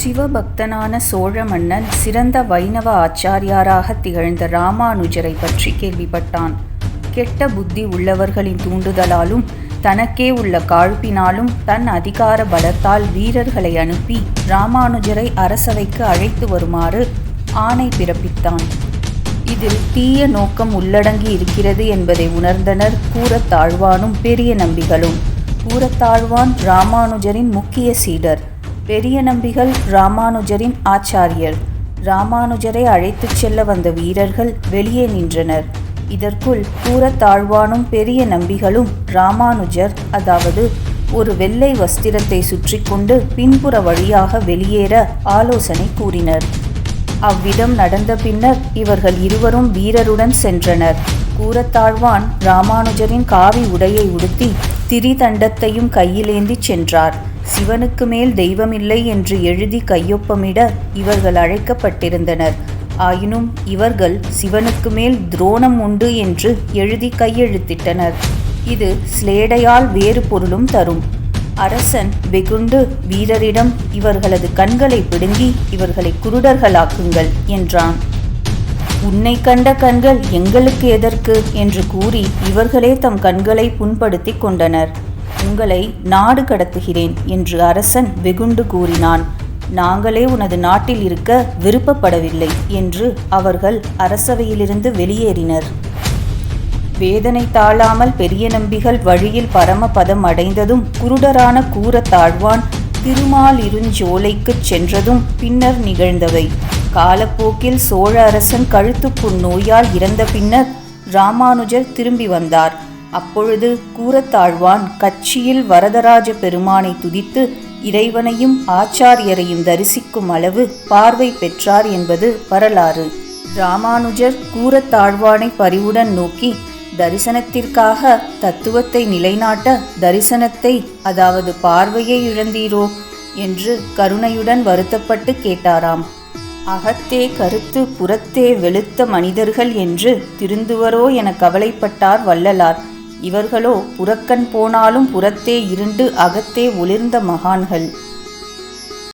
சிவபக்தனான சோழ மன்னன் சிறந்த வைணவ ஆச்சாரியாராக திகழ்ந்த ராமானுஜரை பற்றி கேள்விப்பட்டான். கெட்ட புத்தி உள்ளவர்களின் தூண்டுதலாலும் தனக்கே உள்ள காழ்ப்பினாலும் தன் அதிகார பலத்தால் வீரர்களை அனுப்பி ராமானுஜரை அரசவைக்கு அழைத்து வருமாறு ஆணை பிறப்பித்தான். இதில் தீய நோக்கம் உள்ளடங்கி இருக்கிறது என்பதை உணர்ந்தனர் கூரத்தாழ்வானும் பெரிய நம்பிகளும். கூரத்தாழ்வான் ராமானுஜரின் முக்கிய சீடர். பெரிய நம்பிகள் ராமானுஜரின் ஆச்சாரியர். ராமானுஜரை அழைத்துச் செல்ல வந்த வீரர்கள் வெளியே நின்றனர். இதற்குள் கூரத்தாழ்வானும் பெரிய நம்பிகளும் ராமானுஜர் அதாவது ஒரு வெள்ளை வஸ்திரத்தை சுற்றி கொண்டு பின்புற வழியாக வெளியேற ஆலோசனை கூறினர். அவ்விதம் நடந்த பின்னர் இவர்கள் இருவரும் வீரருடன் சென்றனர். கூரத்தாழ்வான் ராமானுஜரின் காவி உடையை உடுத்தி திரிதண்டத்தையும் கையிலேந்தி சென்றார். சிவனுக்கு மேல் தெய்வமில்லை என்று எழுதி கையொப்பமிட இவர்கள் அழைக்கப்பட்டிருந்தனர். ஆயினும் இவர்கள் சிவனுக்கு மேல் துரோணம் உண்டு என்று எழுதி கையெழுத்திட்டனர். இது ஸ்லேடையால் வேறு பொருளும் தரும். அரசன் வெகுண்டு வீரரிடம் இவர்களது கண்களை பிடுங்கி இவர்களை குருடர்களாக்குங்கள் என்றான். உன்னை கண்ட கண்கள் எங்களுக்கு எதற்கு? என்று கூறி இவர்களே தம் கண்களை புண்படுத்தி கொண்டனர். உங்களை நாடு கடத்துகிறேன் என்று அரசன் வெகுண்டு கூறினான். நாங்களே உனது நாட்டில் இருக்க விருப்பப்படவில்லை என்று அவர்கள் அரசவையிலிருந்து வெளியேறினர். வேதனை தாழாமல் பெரிய நம்பிகள் வழியில் பரமபதம் அடைந்ததும் குருடரான கூரத்தாழ்வான் திருமாலிருஞ்சோலைக்குச் சென்றதும் பின்னர் நிகழ்ந்தவை. காலப்போக்கில் சோழ அரசன் கழுத்துப்புண் நோயால் இறந்த பின்னர் ராமானுஜர் திரும்பி வந்தார். அப்பொழுது கூரத்தாழ்வான் கட்சியில் வரதராஜ பெருமானை துதித்து இறைவனையும் ஆச்சாரியரையும் தரிசிக்கும் அளவு பார்வை பெற்றார் என்பது வரலாறு. ராமானுஜர் கூறத்தாழ்வானை பரிவுடன் நோக்கி தரிசனத்திற்காக தத்துவத்தை நிலைநாட்ட தரிசனத்தை அதாவது பார்வையை இழந்தீரோ? என்று கருணையுடன் வருத்தப்பட்டு கேட்டாராம். அகத்தே கருத்து புறத்தே வெளுத்த மனிதர்கள் என்று திருந்துவரோ? என கவலைப்பட்டார் வள்ளலார். இவர்களோ புறக்கண் போனாலும் புறத்தே இருண்டு அகத்தே ஒளிர்ந்த மகான்கள்.